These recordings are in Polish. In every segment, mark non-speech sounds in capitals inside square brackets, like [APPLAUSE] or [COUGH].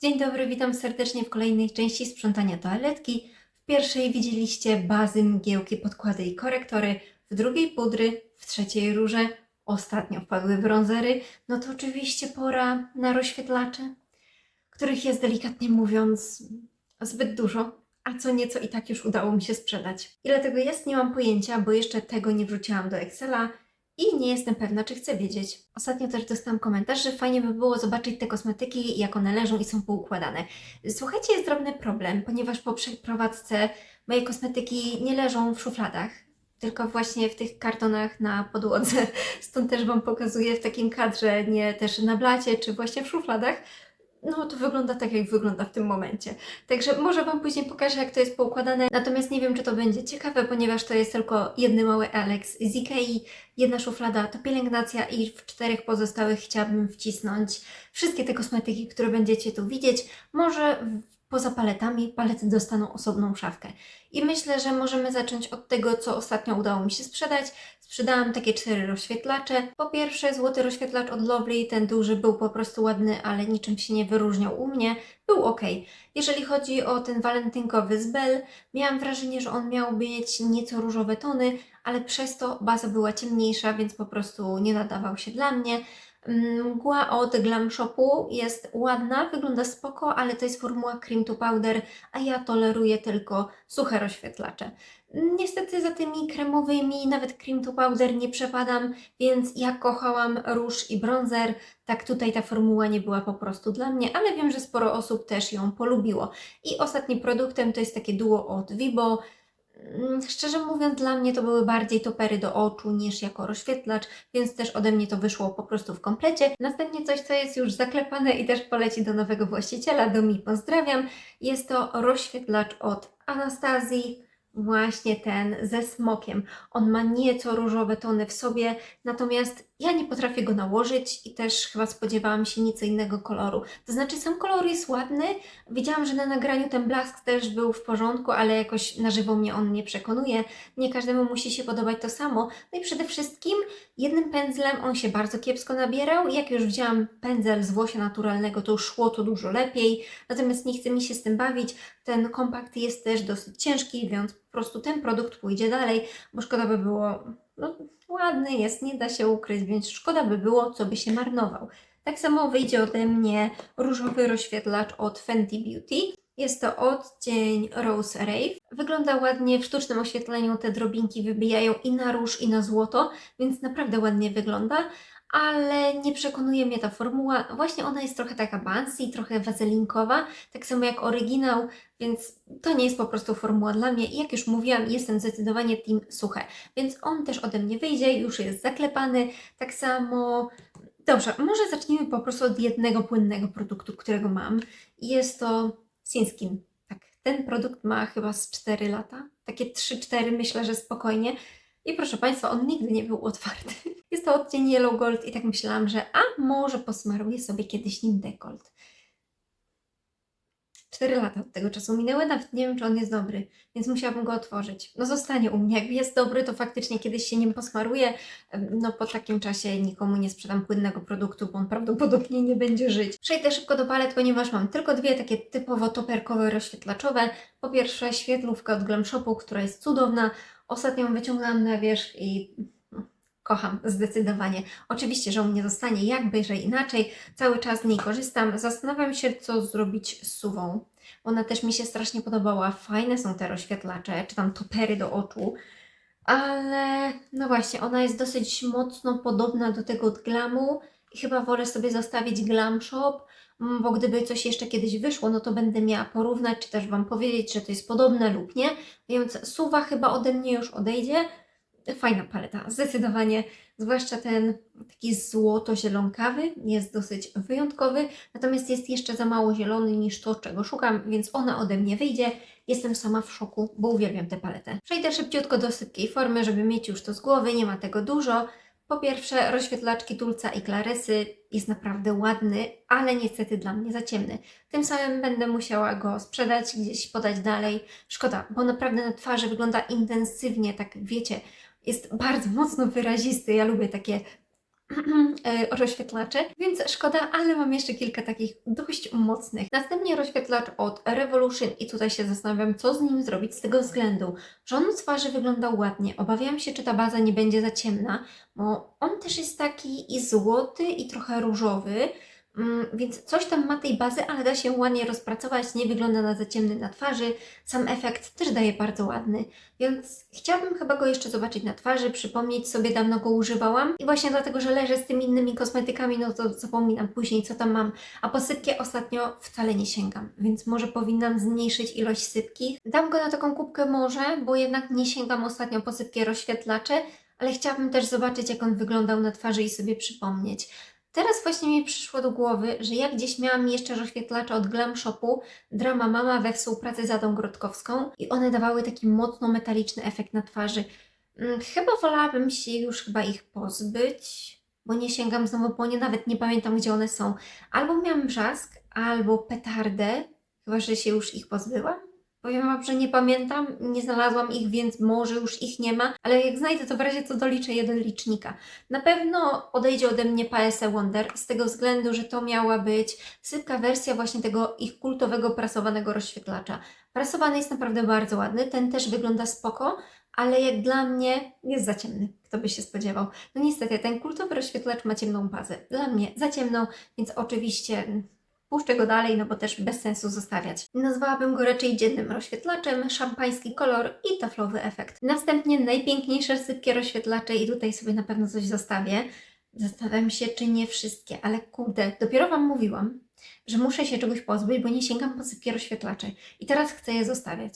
Dzień dobry, witam serdecznie w kolejnej części sprzątania toaletki. W pierwszej widzieliście bazy, mgiełki, podkłady i korektory, w drugiej pudry, w trzeciej róże, ostatnio wpadły brązery. No to oczywiście pora na rozświetlacze, których jest delikatnie mówiąc zbyt dużo, a co nieco i tak już udało mi się sprzedać. Ile tego jest, nie mam pojęcia, bo jeszcze tego nie wrzuciłam do Excela i nie jestem pewna, czy chcę wiedzieć. Ostatnio też dostałam komentarz, że fajnie by było zobaczyć te kosmetyki, jak one leżą i są poukładane. Słuchajcie, jest drobny problem, ponieważ po przeprowadzce moje kosmetyki nie leżą w szufladach, tylko właśnie w tych kartonach na podłodze. [LAUGHS] Stąd też Wam pokazuję w takim kadrze, nie też na blacie, czy właśnie w szufladach. No to wygląda tak, jak wygląda w tym momencie. Także może Wam później pokażę, jak to jest poukładane. Natomiast nie wiem, czy to będzie ciekawe, ponieważ to jest tylko jedny mały Alex z Ikei, jedna szuflada to pielęgnacja i w czterech pozostałych chciałabym wcisnąć wszystkie te kosmetyki, które będziecie tu widzieć. Może poza paletami, palety dostaną osobną szafkę. I myślę, że możemy zacząć od tego, co ostatnio udało mi się sprzedać. Sprzedałam takie cztery rozświetlacze. Po pierwsze, złoty rozświetlacz od Lovely, ten duży był po prostu ładny, ale niczym się nie wyróżniał u mnie. Był ok. Jeżeli chodzi o ten walentynkowy z Bell, miałam wrażenie, że on miał mieć nieco różowe tony, ale przez to baza była ciemniejsza, więc po prostu nie nadawał się dla mnie. Mgła od Glam Shopu jest ładna, wygląda spoko, ale to jest formuła cream to powder, a ja toleruję tylko suche rozświetlacze. Niestety za tymi kremowymi, nawet cream to powder nie przepadam, więc ja kochałam róż i bronzer. Tak tutaj ta formuła nie była po prostu dla mnie, ale wiem, że sporo osób też ją polubiło. I ostatnim produktem to jest takie duo od Vibo. Mm, Szczerze mówiąc, dla mnie to były bardziej topery do oczu niż jako rozświetlacz, więc też ode mnie to wyszło po prostu w komplecie. Następnie coś, co jest już zaklepane i też poleci do nowego właściciela, do mi pozdrawiam. Jest to rozświetlacz od Anastazji, właśnie ten ze smokiem. On ma nieco różowe tony w sobie, natomiast ja nie potrafię go nałożyć i też chyba spodziewałam się nieco innego koloru. To znaczy, sam kolor jest ładny. Widziałam, że na nagraniu ten blask też był w porządku, ale jakoś na żywo mnie on nie przekonuje. Nie każdemu musi się podobać to samo. No i przede wszystkim jednym pędzlem on się bardzo kiepsko nabierał. Jak już wzięłam pędzel z włosia naturalnego, to szło to dużo lepiej. Natomiast nie chce mi się z tym bawić. Ten kompakt jest też dosyć ciężki, więc po prostu ten produkt pójdzie dalej, bo szkoda by było. No, ładny jest, nie da się ukryć, więc szkoda by było, co by się marnował. Tak samo wyjdzie ode mnie różowy rozświetlacz od Fenty Beauty. Jest to odcień Rose Rave. Wygląda ładnie, w sztucznym oświetleniu te drobinki wybijają i na róż, i na złoto, więc naprawdę ładnie wygląda, ale nie przekonuje mnie ta formuła. Właśnie ona jest trochę taka bouncy, trochę wazelinkowa, tak samo jak oryginał, więc to nie jest po prostu formuła dla mnie. I jak już mówiłam, jestem zdecydowanie team suche, więc on też ode mnie wyjdzie, już jest zaklepany. Tak samo Dobrze, może zacznijmy po prostu od jednego płynnego produktu, którego mam. Jest to Sinskin. Tak, ten produkt ma chyba z 4 lata. Takie 3-4 myślę, że spokojnie. I proszę Państwa, on nigdy nie był otwarty. [LAUGHS] Jest to odcień Yellow Gold i tak myślałam, że a może posmaruję sobie kiedyś nim dekolt. 4 lata od tego czasu minęły, nawet nie wiem, czy on jest dobry, więc musiałabym go otworzyć. No zostanie u mnie. Jak jest dobry, to faktycznie kiedyś się nim posmaruję. No po takim czasie nikomu nie sprzedam płynnego produktu, bo on prawdopodobnie nie będzie żyć. Przejdę szybko do palet, ponieważ mam tylko dwie takie typowo toperkowe, rozświetlaczowe. Po pierwsze świetlówka od Glam Shopu, która jest cudowna. Ostatnio ją wyciągnęłam na wierzch i no, kocham zdecydowanie. Oczywiście, że u mnie zostanie jakby, że inaczej. Cały czas z niej korzystam. Zastanawiam się, co zrobić z suwą. Ona też mi się strasznie podobała. Fajne są te rozświetlacze, czy tam topery do oczu. Ale no właśnie, ona jest dosyć mocno podobna do tego od glamu i chyba wolę sobie zostawić Glam Shop, mm, bo gdyby coś jeszcze kiedyś wyszło, no to będę miała porównać, czy też Wam powiedzieć, że to jest podobne lub nie. Więc suwa chyba ode mnie już odejdzie. Fajna paleta, zdecydowanie. Zwłaszcza ten taki złoto-zielonkawy jest dosyć wyjątkowy, natomiast jest jeszcze za mało zielony niż to, czego szukam, więc ona ode mnie wyjdzie. Jestem sama w szoku, bo uwielbiam tę paletę. Przejdę szybciutko do sypkiej formy, żeby mieć już to z głowy, nie ma tego dużo. Po pierwsze, rozświetlaczki Tulca i Claresy jest naprawdę ładny, ale niestety dla mnie za ciemny. Tym samym będę musiała go sprzedać, gdzieś podać dalej. Szkoda, bo naprawdę na twarzy wygląda intensywnie, tak wiecie, jest bardzo mocno wyrazisty. Ja lubię takie [CLEARS THROAT] rozświetlaczy, więc szkoda, ale mam jeszcze kilka takich dość mocnych. Następnie rozświetlacz od Revolution i tutaj się zastanawiam, co z nim zrobić z tego względu, że on twarzy wyglądał ładnie. Obawiam się, czy ta baza nie będzie za ciemna, bo on też jest taki i złoty i trochę różowy, Więc coś tam ma tej bazy, ale da się ładnie rozpracować, nie wygląda na za ciemny na twarzy. Sam efekt też daje bardzo ładny, więc chciałabym chyba go jeszcze zobaczyć na twarzy, przypomnieć sobie, dawno go używałam i właśnie dlatego, że leżę z tymi innymi kosmetykami, no to zapominam później, co tam mam. A po sypkie ostatnio wcale nie sięgam, więc może powinnam zmniejszyć ilość sypki. Dam go na taką kubkę może, bo jednak nie sięgam ostatnio po sypkie rozświetlacze, ale chciałabym też zobaczyć, jak on wyglądał na twarzy i sobie przypomnieć. Teraz właśnie mi przyszło do głowy, że ja gdzieś miałam jeszcze rozświetlacza od Glam Shopu Drama Mama we współpracy z Adą Grotkowską i one dawały taki mocno metaliczny efekt na twarzy. Mm, Chyba wolałabym się już chyba ich pozbyć, bo nie sięgam znowu po nie, nawet nie pamiętam gdzie one są. Albo miałam brzask, albo petardę, chyba że się już ich pozbyłam. Powiem Wam, że nie pamiętam, nie znalazłam ich, więc może już ich nie ma, ale jak znajdę, to w razie co doliczę jeden licznika. Na pewno odejdzie ode mnie PSE Wonder z tego względu, że to miała być sypka wersja właśnie tego ich kultowego prasowanego rozświetlacza. Prasowany jest naprawdę bardzo ładny, ten też wygląda spoko, ale jak dla mnie jest za ciemny, kto by się spodziewał. No niestety, ten kultowy rozświetlacz ma ciemną bazę. Dla mnie za ciemną, więc oczywiście puszczę go dalej, no bo też bez sensu zostawiać. Nazwałabym go raczej dziennym rozświetlaczem, szampański kolor i taflowy efekt. Następnie najpiękniejsze sypkie rozświetlacze i tutaj sobie na pewno coś zostawię. Zastanawiam się, czy nie wszystkie, ale kurde, dopiero Wam mówiłam, że muszę się czegoś pozbyć, bo nie sięgam po sypkie rozświetlacze i teraz chcę je zostawiać.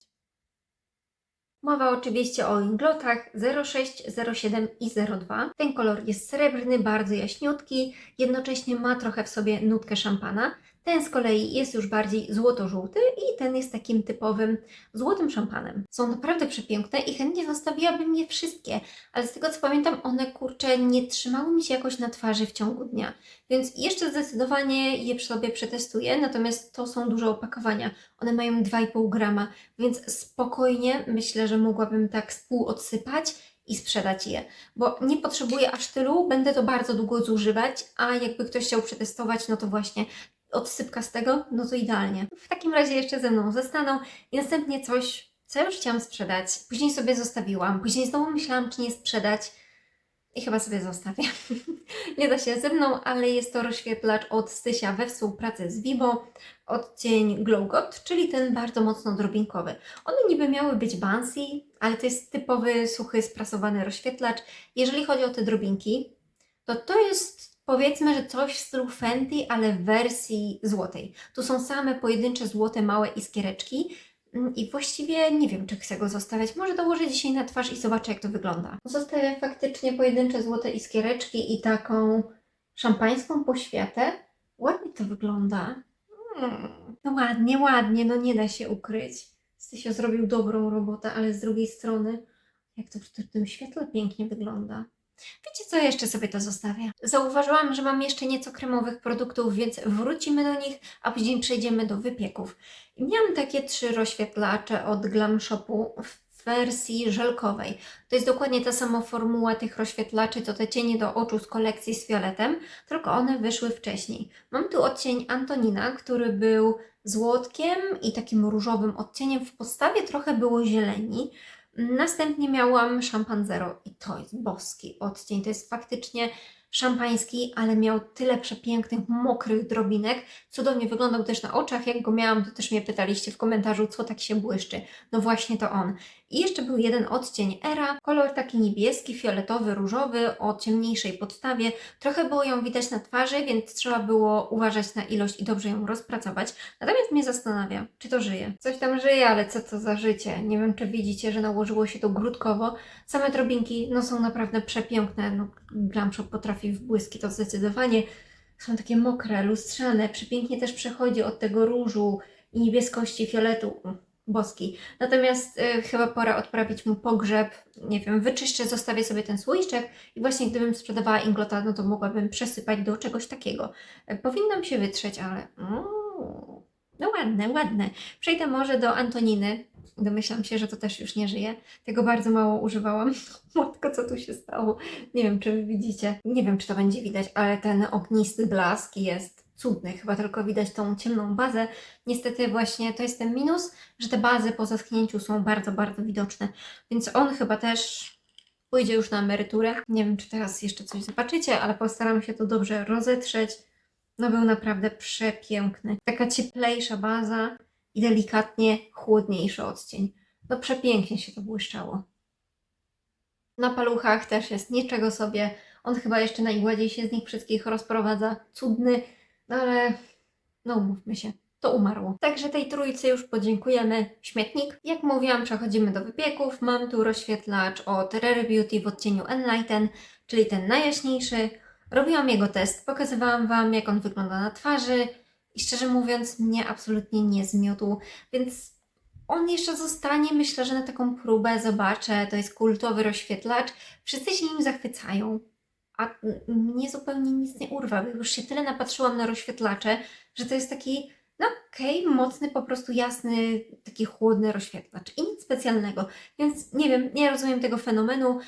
Mowa oczywiście o inglotach 06, 07 i 02. Ten kolor jest srebrny, bardzo jaśniutki, jednocześnie ma trochę w sobie nutkę szampana. Ten z kolei jest już bardziej złoto-żółty i ten jest takim typowym złotym szampanem. Są naprawdę przepiękne i chętnie zostawiłabym je wszystkie, ale z tego co pamiętam, one kurcze nie trzymały mi się jakoś na twarzy w ciągu dnia. Więc jeszcze zdecydowanie je sobie przetestuję, natomiast to są duże opakowania. One mają 2,5 grama, więc spokojnie myślę, że mogłabym tak z pół odsypać i sprzedać je, bo nie potrzebuję aż tylu, będę to bardzo długo zużywać, a jakby ktoś chciał przetestować, no to właśnie odsypka z tego, no to idealnie. W takim razie jeszcze ze mną zostaną i następnie coś, co już chciałam sprzedać, później sobie zostawiłam, później znowu myślałam, czy nie sprzedać i chyba sobie zostawię. [LAUGHS] nie da się ze mną, ale jest to rozświetlacz od Stysia we współpracy z Vibo, odcień Glow God, czyli ten bardzo mocno drobinkowy. One niby miały być Bansi, ale to jest typowy, suchy, sprasowany rozświetlacz. Jeżeli chodzi o te drobinki, to to jest powiedzmy, że coś w stylu Fenty, ale w wersji złotej. Tu są same pojedyncze złote małe iskiereczki mm, i właściwie nie wiem, czy chcę go zostawiać. Może dołożę dzisiaj na twarz i zobaczę, jak to wygląda. Zostawię faktycznie pojedyncze złote iskiereczki i taką szampańską poświatę. Ładnie to wygląda. Mm, No ładnie, ładnie, no nie da się ukryć. Stysio zrobił dobrą robotę, ale z drugiej strony, jak to w tym świetle pięknie wygląda. Wiecie co, jeszcze sobie to zostawię. Zauważyłam, że mam jeszcze nieco kremowych produktów, więc wrócimy do nich, a później przejdziemy do wypieków. Miałam takie trzy rozświetlacze od Glam Shopu w wersji żelkowej. To jest dokładnie ta sama formuła tych rozświetlaczy, co te cienie do oczu z kolekcji z fioletem, tylko one wyszły wcześniej. Mam tu odcień Antonina, który był złotkiem i takim różowym odcieniem. W podstawie trochę było zieleni. Następnie miałam szampan zero i to jest boski odcień. To jest faktycznie szampański, ale miał tyle przepięknych, mokrych drobinek. Cudownie wyglądał też na oczach. Jak go miałam, to też mnie pytaliście w komentarzu, co tak się błyszczy. No właśnie to on. I jeszcze był jeden odcień Era, kolor taki niebieski, fioletowy, różowy, o ciemniejszej podstawie. Trochę było ją widać na twarzy, więc trzeba było uważać na ilość i dobrze ją rozpracować. Natomiast mnie zastanawia, czy to żyje. Coś tam żyje, ale co to za życie? Nie wiem, czy widzicie, że nałożyło się to grudkowo. Same drobinki, no są naprawdę przepiękne. No, Glam potrafi w błyski, to zdecydowanie. Są takie mokre, lustrzane, przepięknie też przechodzi od tego różu i niebieskości, fioletu. Boski. Natomiast y, chyba pora odprawić mu pogrzeb. Nie wiem, wyczyszczę, zostawię sobie ten słoiczek i właśnie gdybym sprzedawała inglota, no to mogłabym przesypać do czegoś takiego. Y, Powinnam się wytrzeć, ale. Mm, no ładne, ładne. Przejdę może do Antoniny. Domyślam się, że to też już nie żyje. Tego bardzo mało używałam. [LAUGHS] Matko, co tu się stało? Nie wiem, czy widzicie. Nie wiem, czy to będzie widać, ale ten ognisty blask jest cudny. Chyba tylko widać tą ciemną bazę. Niestety właśnie to jest ten minus, że te bazy po zaschnięciu są bardzo, bardzo widoczne. Więc on chyba też pójdzie już na emeryturę. Nie wiem, czy teraz jeszcze coś zobaczycie, ale postaram się to dobrze rozetrzeć. No był naprawdę przepiękny. Taka cieplejsza baza i delikatnie chłodniejszy odcień. No przepięknie się to błyszczało. Na paluchach też jest niczego sobie. On chyba jeszcze najgładziej się z nich wszystkich rozprowadza. Cudny, no ale no umówmy się, to umarło. Także tej trójcy już podziękujemy. Śmietnik. Jak mówiłam, przechodzimy do wypieków. Mam tu rozświetlacz od Rare Beauty w odcieniu Enlighten, czyli ten najjaśniejszy. Robiłam jego test, pokazywałam Wam, jak on wygląda na twarzy i szczerze mówiąc, mnie absolutnie nie zmiótł, więc on jeszcze zostanie, myślę, że na taką próbę zobaczę. To jest kultowy rozświetlacz. Wszyscy się nim zachwycają, a mnie zupełnie nic nie urwa. bo Już się tyle napatrzyłam na rozświetlacze, że to jest taki, no okej, mocny, po prostu jasny, taki chłodny rozświetlacz i nic specjalnego. Więc nie wiem, nie rozumiem tego fenomenu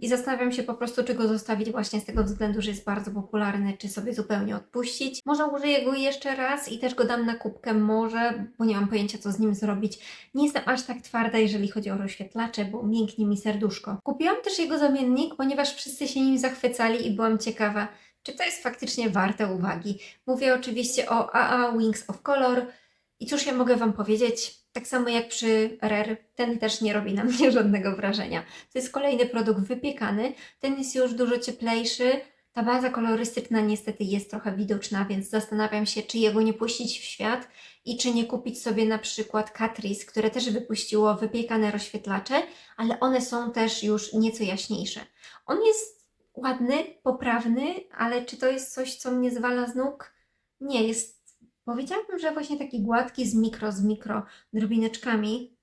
i zastanawiam się po prostu, czy go zostawić właśnie z tego względu, że jest bardzo popularny, czy sobie zupełnie odpuścić. Może użyję go jeszcze raz i też go dam na kubkę, może, bo nie mam pojęcia, co z nim zrobić. Nie jestem aż tak twarda, jeżeli chodzi o rozświetlacze, bo mięknie mi serduszko. Kupiłam też jego zamiennik, ponieważ wszyscy się nim zachwycali i byłam ciekawa, czy to jest faktycznie warte uwagi. Mówię oczywiście o AA Wings of Color. I cóż ja mogę Wam powiedzieć? Tak samo jak przy RER, ten też nie robi na mnie [LAUGHS] żadnego wrażenia. To jest kolejny produkt wypiekany. Ten jest już dużo cieplejszy. Ta baza kolorystyczna niestety jest trochę widoczna, więc zastanawiam się, czy jego nie puścić w świat i czy nie kupić sobie na przykład Catrice, które też wypuściło wypiekane rozświetlacze, ale one są też już nieco jaśniejsze. On jest ładny, poprawny, ale czy to jest coś, co mnie zwala z nóg? Nie, jest Powiedziałabym, że właśnie taki gładki z mikro, z mikro drobineczkami.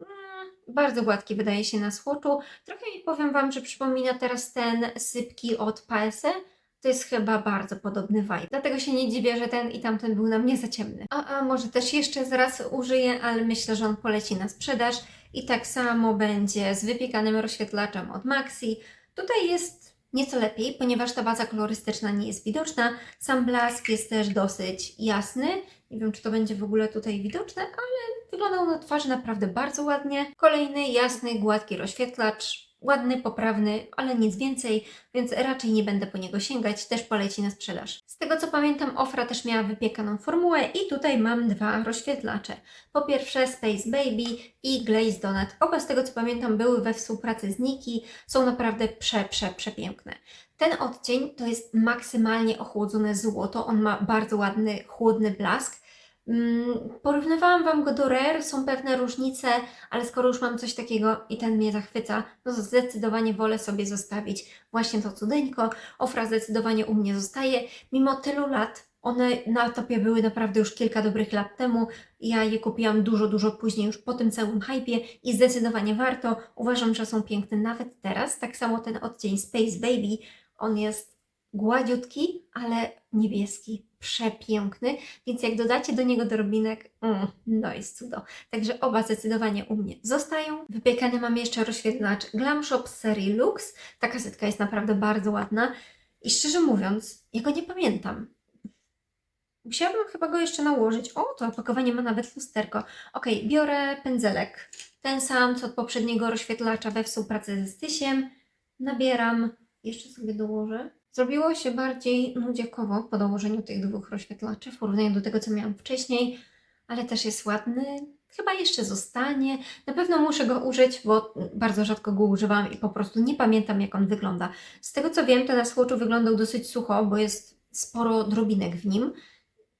Mm, bardzo gładki wydaje się na słoczu. Trochę mi powiem Wam, że przypomina teraz ten sypki od Paese. To jest chyba bardzo podobny vibe. Dlatego się nie dziwię, że ten i tamten był na mnie za ciemny. A, a może też jeszcze zaraz użyję, ale myślę, że on poleci na sprzedaż. I tak samo będzie z wypiekanym rozświetlaczem od Maxi. Tutaj jest nieco lepiej, ponieważ ta baza kolorystyczna nie jest widoczna. Sam blask jest też dosyć jasny. Nie wiem, czy to będzie w ogóle tutaj widoczne, ale wyglądał na twarzy naprawdę bardzo ładnie. Kolejny jasny, gładki rozświetlacz. Ładny, poprawny, ale nic więcej, więc raczej nie będę po niego sięgać, też poleci na sprzedaż. Z tego co pamiętam, Ofra też miała wypiekaną formułę i tutaj mam dwa rozświetlacze. Po pierwsze Space Baby i Glaze Donut. Oba z tego co pamiętam były we współpracy z Niki, są naprawdę prze, prze, przepiękne. Ten odcień to jest maksymalnie ochłodzone złoto, on ma bardzo ładny, chłodny blask. Mm, Porównywałam Wam go do Rare, są pewne różnice, ale skoro już mam coś takiego i ten mnie zachwyca, no to zdecydowanie wolę sobie zostawić właśnie to cudeńko. Ofra zdecydowanie u mnie zostaje. Mimo tylu lat, one na topie były naprawdę już kilka dobrych lat temu. Ja je kupiłam dużo, dużo później, już po tym całym hypie i zdecydowanie warto. Uważam, że są piękne nawet teraz. Tak samo ten odcień Space Baby, on jest gładziutki, ale niebieski, przepiękny, więc jak dodacie do niego drobinek, mm, no jest cudo. Także oba zdecydowanie u mnie zostają. Wypiekany mam jeszcze rozświetlacz Glam Shop serii Lux. Ta kasetka jest naprawdę bardzo ładna i szczerze mówiąc, ja go nie pamiętam. Musiałabym chyba go jeszcze nałożyć. O, to opakowanie ma nawet lusterko. Ok, biorę pędzelek. Ten sam, co od poprzedniego rozświetlacza we współpracy ze Stysiem. Nabieram. Jeszcze sobie dołożę. Zrobiło się bardziej nudziakowo po dołożeniu tych dwóch rozświetlaczy w porównaniu do tego, co miałam wcześniej, ale też jest ładny. Chyba jeszcze zostanie. Na pewno muszę go użyć, bo bardzo rzadko go używam i po prostu nie pamiętam, jak on wygląda. Z tego co wiem, to na słoczu wyglądał dosyć sucho, bo jest sporo drobinek w nim,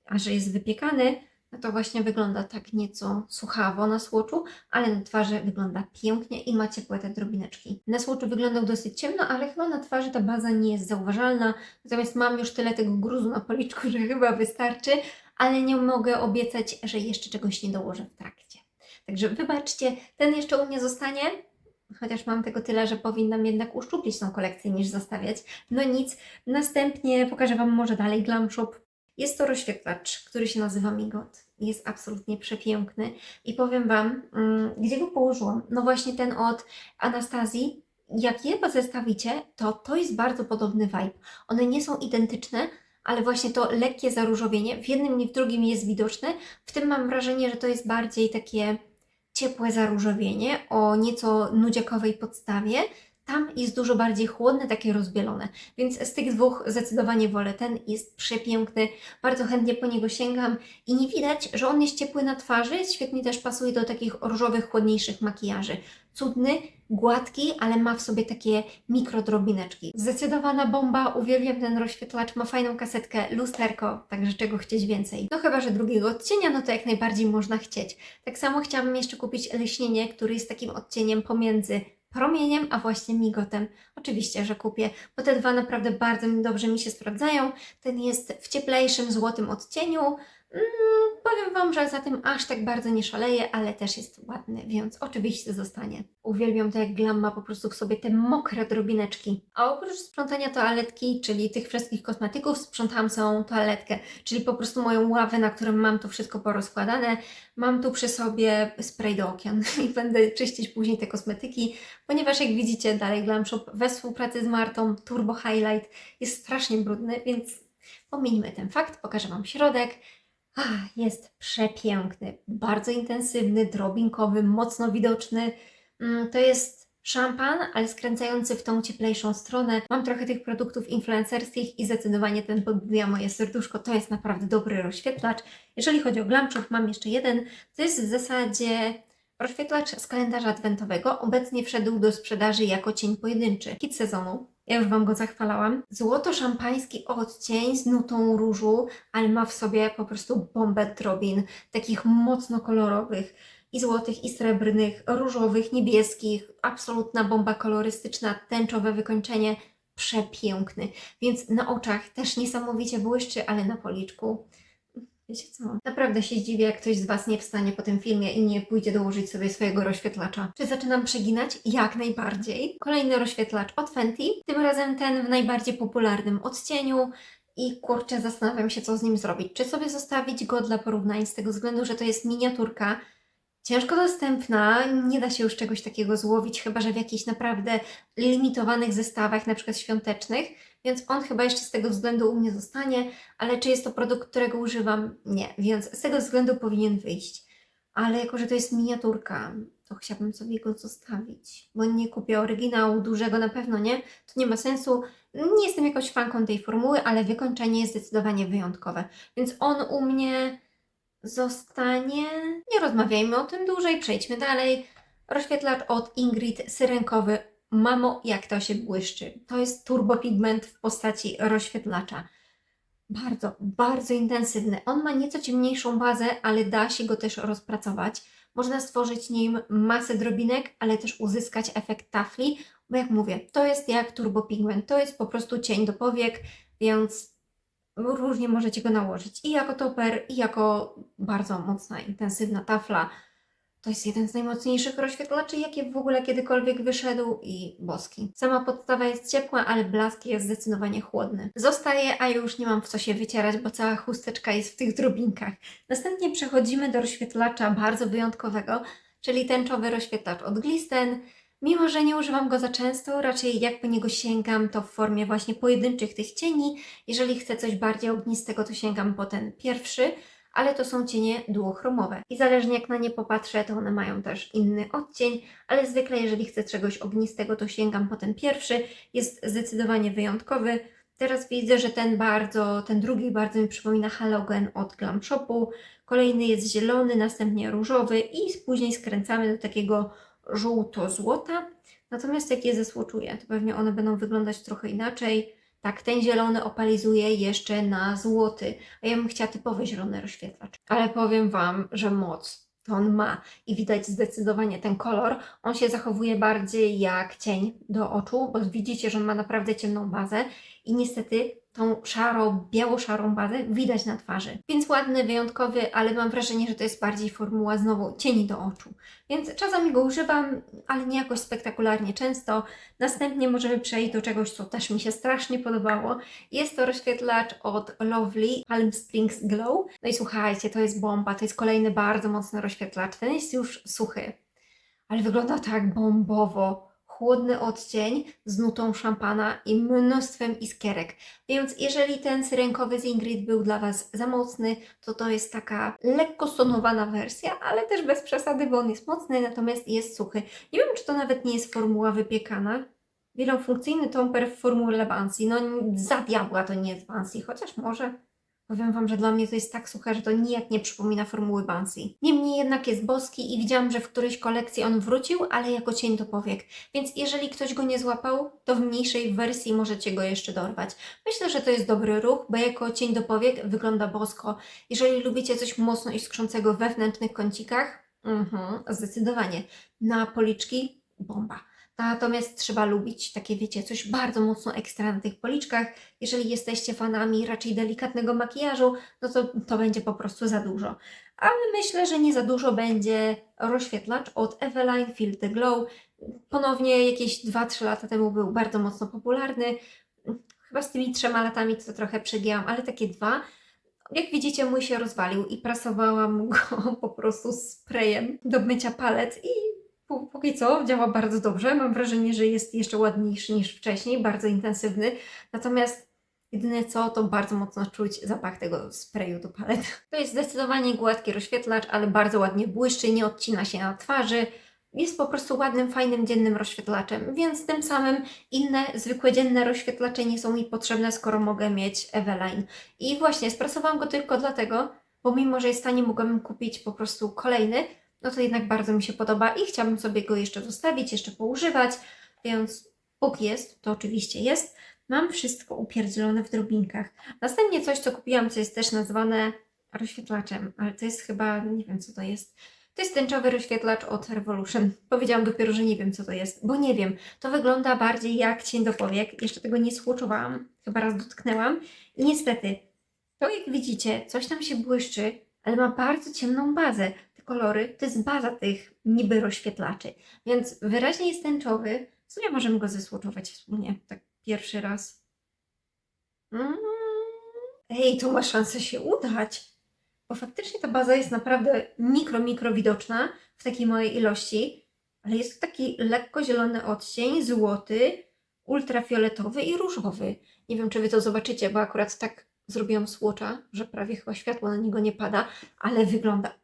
a że jest wypiekany, no to właśnie wygląda tak nieco suchawo na słoczu, ale na twarzy wygląda pięknie i ma ciepłe te drobineczki. Na słoczu wyglądał dosyć ciemno, ale chyba na twarzy ta baza nie jest zauważalna, natomiast mam już tyle tego gruzu na policzku, że chyba wystarczy, ale nie mogę obiecać, że jeszcze czegoś nie dołożę w trakcie. Także wybaczcie, ten jeszcze u mnie zostanie, chociaż mam tego tyle, że powinnam jednak uszczuplić tą kolekcję niż zostawiać. No nic, następnie pokażę Wam może dalej Glam Shop. Jest to rozświetlacz, który się nazywa Migot. Jest absolutnie przepiękny. I powiem Wam, mm, gdzie go położyłam? No właśnie ten od Anastazji. Jak je zestawicie, to to jest bardzo podobny vibe. One nie są identyczne, ale właśnie to lekkie zaróżowienie w jednym i w drugim jest widoczne. W tym mam wrażenie, że to jest bardziej takie ciepłe zaróżowienie o nieco nudziakowej podstawie. Tam jest dużo bardziej chłodne, takie rozbielone. Więc z tych dwóch zdecydowanie wolę ten. Jest przepiękny, bardzo chętnie po niego sięgam i nie widać, że on jest ciepły na twarzy. Świetnie też pasuje do takich różowych, chłodniejszych makijaży. Cudny, gładki, ale ma w sobie takie mikrodrobineczki. Zdecydowana bomba, uwielbiam ten rozświetlacz, ma fajną kasetkę, lusterko, także czego chcieć więcej. No chyba, że drugiego odcienia, no to jak najbardziej można chcieć. Tak samo chciałabym jeszcze kupić leśnienie, który jest takim odcieniem pomiędzy promieniem, a właśnie migotem. Oczywiście, że kupię, bo te dwa naprawdę bardzo dobrze mi się sprawdzają. Ten jest w cieplejszym, złotym odcieniu. Mm, powiem Wam, że za tym aż tak bardzo nie szaleje, ale też jest ładny, więc oczywiście zostanie. Uwielbiam to, jak Glam ma po prostu w sobie te mokre drobineczki. A oprócz sprzątania toaletki, czyli tych wszystkich kosmetyków, sprzątam całą toaletkę, czyli po prostu moją ławę, na którym mam to wszystko porozkładane. Mam tu przy sobie spray do okien [LAUGHS] i będę czyścić później te kosmetyki, ponieważ jak widzicie dalej Glam Shop we współpracy z Martą Turbo Highlight jest strasznie brudny, więc pomińmy ten fakt, pokażę Wam środek. Jest przepiękny, bardzo intensywny, drobinkowy, mocno widoczny. Mm, To jest szampan, ale skręcający w tą cieplejszą stronę. Mam trochę tych produktów influencerskich i zdecydowanie ten podbija moje serduszko. To jest naprawdę dobry rozświetlacz. Jeżeli chodzi o Glam Shop, mam jeszcze jeden. To jest w zasadzie rozświetlacz z kalendarza adwentowego. Obecnie wszedł do sprzedaży jako cień pojedynczy. Kit sezonu. Ja już Wam go zachwalałam. Złoto-szampański odcień z nutą różu, ale ma w sobie po prostu bombę drobin, takich mocno kolorowych i złotych, i srebrnych, różowych, niebieskich. Absolutna bomba kolorystyczna, tęczowe wykończenie. Przepiękny. Więc na oczach też niesamowicie błyszczy, ale na policzku. Wiecie co? Naprawdę się zdziwię, jak ktoś z Was nie wstanie po tym filmie i nie pójdzie dołożyć sobie swojego rozświetlacza. Czy zaczynam przeginać? Jak najbardziej. Kolejny rozświetlacz od Fenty. Tym razem ten w najbardziej popularnym odcieniu. I kurczę, zastanawiam się, co z nim zrobić. Czy sobie zostawić go dla porównań, z tego względu, że to jest miniaturka, ciężko dostępna, nie da się już czegoś takiego złowić, chyba że w jakichś naprawdę limitowanych zestawach, na przykład świątecznych, więc on chyba jeszcze z tego względu u mnie zostanie, ale czy jest to produkt, którego używam? Nie, więc z tego względu powinien wyjść. Ale jako, że to jest miniaturka, to chciałabym sobie go zostawić, bo nie kupię oryginału dużego na pewno, nie? To nie ma sensu. Nie jestem jakąś fanką tej formuły, ale wykończenie jest zdecydowanie wyjątkowe. Więc on u mnie zostanie. Nie rozmawiajmy o tym dłużej, przejdźmy dalej. Rozświetlacz od Ingrid syrenkowy. Mamo, jak to się błyszczy. To jest turbopigment w postaci rozświetlacza. Bardzo, bardzo intensywny. On ma nieco ciemniejszą bazę, ale da się go też rozpracować. Można stworzyć nim masę drobinek, ale też uzyskać efekt tafli, bo jak mówię, to jest jak turbopigment. To jest po prostu cień do powiek, więc różnie możecie go nałożyć. I jako toper, i jako bardzo mocna, intensywna tafla. To jest jeden z najmocniejszych rozświetlaczy, jakie w ogóle kiedykolwiek wyszedł i boski. Sama podstawa jest ciepła, ale blask jest zdecydowanie chłodny. Zostaje, a już nie mam w co się wycierać, bo cała chusteczka jest w tych drobinkach. Następnie przechodzimy do rozświetlacza bardzo wyjątkowego, czyli tęczowy rozświetlacz od Glisten. Mimo, że nie używam go za często, raczej jak po niego sięgam, to w formie właśnie pojedynczych tych cieni. Jeżeli chcę coś bardziej ognistego, to sięgam po ten pierwszy, ale to są cienie duochromowe. I zależnie jak na nie popatrzę, to one mają też inny odcień, ale zwykle jeżeli chcę czegoś ognistego, to sięgam po ten pierwszy. Jest zdecydowanie wyjątkowy. Teraz widzę, że ten bardzo, ten drugi bardzo mi przypomina halogen od Glam Shopu. Kolejny jest zielony, następnie różowy i później skręcamy do takiego żółto-złota. Natomiast jak je zesłoczuję, to pewnie one będą wyglądać trochę inaczej. Tak, ten zielony opalizuje jeszcze na złoty, a ja bym chciała typowy zielony rozświetlacz. Ale powiem Wam, że moc to on ma i widać zdecydowanie ten kolor. On się zachowuje bardziej jak cień do oczu, bo widzicie, że on ma naprawdę ciemną bazę i niestety tą szarą, biało-szarą bazę widać na twarzy. Więc ładny, wyjątkowy, ale mam wrażenie, że to jest bardziej formuła znowu cieni do oczu. Więc czasami go używam, ale nie jakoś spektakularnie często. Następnie możemy przejść do czegoś, co też mi się strasznie podobało. Jest to rozświetlacz od Lovely Palm Springs Glow. No i słuchajcie, to jest bomba, to jest kolejny bardzo mocny rozświetlacz. Ten jest już suchy, ale wygląda tak bombowo. Chłodny odcień z nutą szampana i mnóstwem iskierek. Więc jeżeli ten syrenkowy z Ingrid był dla Was za mocny, to to jest taka lekko stonowana wersja, ale też bez przesady, bo on jest mocny, natomiast jest suchy. Nie wiem, czy to nawet nie jest formuła wypiekana. Wielofunkcyjny tomper w formule Bansi. No za diabła to nie jest Bansi, chociaż może. Powiem Wam, że dla mnie to jest tak suche, że to nijak nie przypomina formuły Bansi. Niemniej jednak jest boski i widziałam, że w którejś kolekcji on wrócił, ale jako cień do powiek. Więc jeżeli ktoś go nie złapał, to w mniejszej wersji możecie go jeszcze dorwać. Myślę, że to jest dobry ruch, bo jako cień do powiek wygląda bosko. Jeżeli lubicie coś mocno iskrzącego we wewnętrznych kącikach, mhm, zdecydowanie. Na policzki bomba. Natomiast trzeba lubić takie, wiecie, coś bardzo mocno ekstra na tych policzkach. Jeżeli jesteście fanami raczej delikatnego makijażu, no to to będzie po prostu za dużo. Ale myślę, że nie za dużo będzie rozświetlacz od Eveline the Glow. Ponownie jakieś 2-3 lata temu był bardzo mocno popularny. Chyba z tymi trzema latami to trochę przegięłam, ale takie dwa. Jak widzicie, mój się rozwalił i prasowałam go [LAUGHS] po prostu sprayem do mycia palet i Póki co działa bardzo dobrze. Mam wrażenie, że jest jeszcze ładniejszy niż wcześniej, bardzo intensywny. Natomiast jedyne co, to bardzo mocno czuć zapach tego sprayu do palet. To jest zdecydowanie gładki rozświetlacz, ale bardzo ładnie błyszczy, nie odcina się na twarzy. Jest po prostu ładnym, fajnym, dziennym rozświetlaczem, więc tym samym inne, zwykłe dzienne rozświetlacze nie są mi potrzebne, skoro mogę mieć Eveline. I właśnie sprasowałam go tylko dlatego, bo mimo, że jest tanie, mogłabym kupić po prostu kolejny, no to jednak bardzo mi się podoba i chciałabym sobie go jeszcze zostawić, jeszcze poużywać, więc póki jest, to oczywiście jest. Mam wszystko upierdzielone w drobinkach. Następnie coś, co kupiłam, co jest też nazwane rozświetlaczem, ale to jest chyba, nie wiem co to jest. To jest tęczowy rozświetlacz od Revolution. Powiedziałam dopiero, że nie wiem co to jest, bo nie wiem. To wygląda bardziej jak cień do powiek. Jeszcze tego nie słuchowałam, chyba raz dotknęłam. I niestety, to jak widzicie, coś tam się błyszczy, ale ma bardzo ciemną bazę kolory to jest baza tych niby rozświetlaczy. Więc wyraźnie jest tęczowy. W sumie możemy go zesłoczować wspólnie, tak pierwszy raz. Mm. Ej, to ma szansę się udać. Bo faktycznie ta baza jest naprawdę mikro, mikro widoczna w takiej małej ilości, ale jest to taki lekko zielony odcień, złoty, ultrafioletowy i różowy. Nie wiem, czy Wy to zobaczycie, bo akurat tak zrobiłam słocza, że prawie chyba światło na niego nie pada, ale wygląda.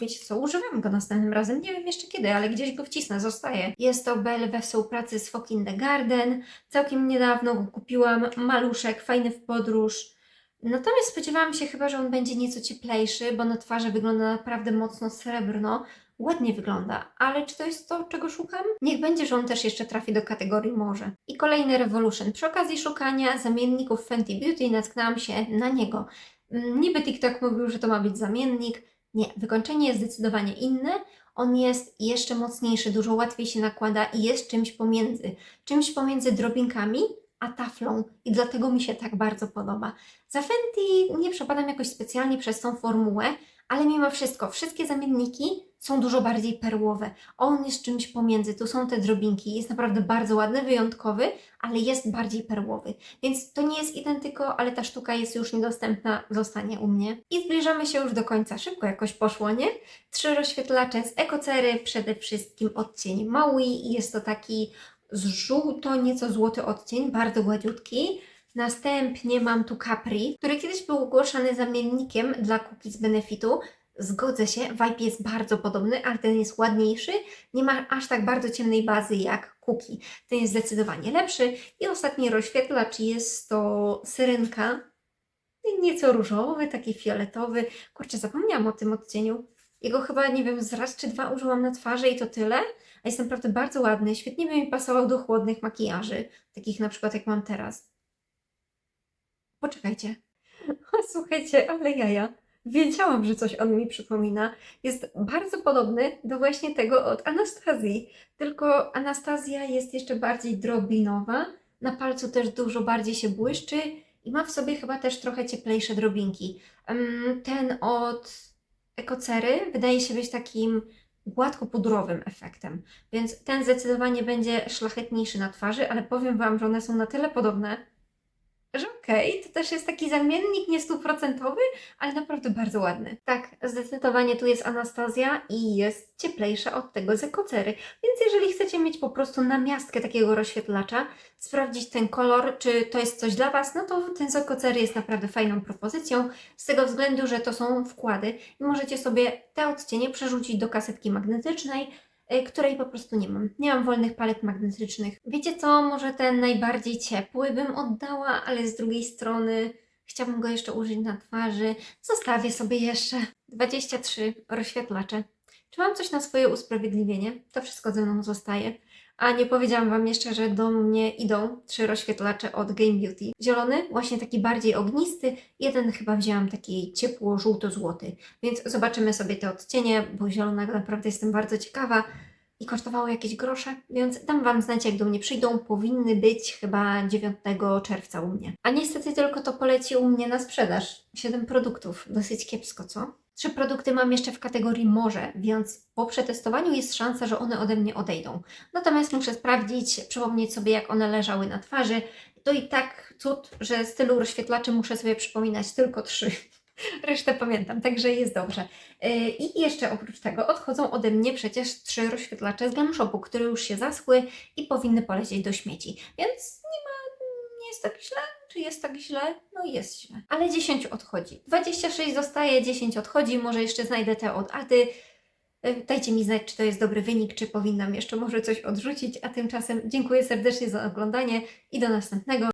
Wiecie co, używam go następnym razem. Nie wiem jeszcze kiedy, ale gdzieś go wcisnę, zostaje. Jest to Bell we współpracy z Fok in the Garden. Całkiem niedawno go kupiłam. Maluszek, fajny w podróż. Natomiast spodziewałam się chyba, że on będzie nieco cieplejszy, bo na twarzy wygląda naprawdę mocno srebrno. Ładnie wygląda, ale czy to jest to, czego szukam? Niech będzie, że on też jeszcze trafi do kategorii może. I kolejny Revolution. Przy okazji szukania zamienników Fenty Beauty natknęłam się na niego. Mm, Niby TikTok mówił, że to ma być zamiennik. Nie, wykończenie jest zdecydowanie inne. On jest jeszcze mocniejszy, dużo łatwiej się nakłada i jest czymś pomiędzy. Czymś pomiędzy drobinkami a taflą i dlatego mi się tak bardzo podoba. Za Fenty nie przepadam jakoś specjalnie przez tą formułę, ale mimo wszystko, wszystkie zamienniki są dużo bardziej perłowe. On jest czymś pomiędzy, tu są te drobinki, jest naprawdę bardzo ładny, wyjątkowy, ale jest bardziej perłowy. Więc to nie jest identyko, ale ta sztuka jest już niedostępna, zostanie u mnie. I zbliżamy się już do końca, szybko jakoś poszło, nie? Trzy rozświetlacze z Ekocery, przede wszystkim odcień Maui, jest to taki z żółto, nieco złoty odcień, bardzo gładziutki. Następnie mam tu Capri, który kiedyś był ogłoszony zamiennikiem dla cookies Benefitu. Zgodzę się, vibe jest bardzo podobny, ale ten jest ładniejszy. Nie ma aż tak bardzo ciemnej bazy jak cookie. Ten jest zdecydowanie lepszy. I ostatni rozświetlacz jest to syrenka. Nieco różowy, taki fioletowy. Kurczę, zapomniałam o tym odcieniu. Jego chyba, nie wiem, z raz czy dwa użyłam na twarzy i to tyle. A jest naprawdę bardzo ładny. Świetnie by mi pasował do chłodnych makijaży, takich na przykład jak mam teraz. Poczekajcie. [LAUGHS] Słuchajcie, ale jaja. Wiedziałam, że coś on mi przypomina. Jest bardzo podobny do właśnie tego od Anastazji. Tylko Anastazja jest jeszcze bardziej drobinowa, Na palcu też dużo bardziej się błyszczy i ma w sobie chyba też trochę cieplejsze drobinki. Ten od Ekocery wydaje się być takim gładko pudrowym efektem, więc ten zdecydowanie będzie szlachetniejszy na twarzy, ale powiem Wam, że one są na tyle podobne, że okej, to też jest taki zamiennik nie stuprocentowy, ale naprawdę bardzo ładny. Tak, zdecydowanie tu jest Anastazja i jest cieplejsza od tego z Ekocery, więc jeżeli chcecie mieć po prostu namiastkę takiego rozświetlacza, sprawdzić ten kolor, czy to jest coś dla Was, no to ten z Ekocery jest naprawdę fajną propozycją, z tego względu, że to są wkłady i możecie sobie te odcienie przerzucić do kasetki magnetycznej, której po prostu nie mam. Nie mam wolnych palet magnetycznych. Wiecie co, może ten najbardziej ciepły bym oddała, ale z drugiej strony chciałabym go jeszcze użyć na twarzy. Zostawię sobie jeszcze 23 rozświetlacze. Czy mam coś na swoje usprawiedliwienie? To wszystko ze mną zostaje. A nie powiedziałam Wam jeszcze, że do mnie idą trzy rozświetlacze od Game Beauty. Zielony, właśnie taki bardziej ognisty, jeden chyba wzięłam taki ciepło-żółto-złoty. Więc zobaczymy sobie te odcienie, bo zielonego naprawdę jestem bardzo ciekawa i kosztowało jakieś grosze, więc dam Wam znać, jak do mnie przyjdą. Powinny być chyba 9 czerwca u mnie. A niestety tylko to poleci u mnie na sprzedaż. 7 produktów, dosyć kiepsko, co? Trzy produkty mam jeszcze w kategorii może, więc po przetestowaniu jest szansa, że one ode mnie odejdą. Natomiast muszę sprawdzić, przypomnieć sobie, jak one leżały na twarzy. To i tak cud, że z tylu rozświetlaczy muszę sobie przypominać tylko trzy. [LAUGHS] Resztę pamiętam, także jest dobrze. Yy, I jeszcze oprócz tego odchodzą ode mnie przecież trzy rozświetlacze z Glam Shopu, które już się zaschły i powinny polecieć do śmieci. Więc nie ma, nie jest tak źle. Czy jest tak źle? No jest źle. Ale 10 odchodzi. 26 zostaje, 10 odchodzi. Może jeszcze znajdę te od Ady. Yy, Dajcie mi znać, czy to jest dobry wynik, czy powinnam jeszcze może coś odrzucić. A tymczasem dziękuję serdecznie za oglądanie i do następnego.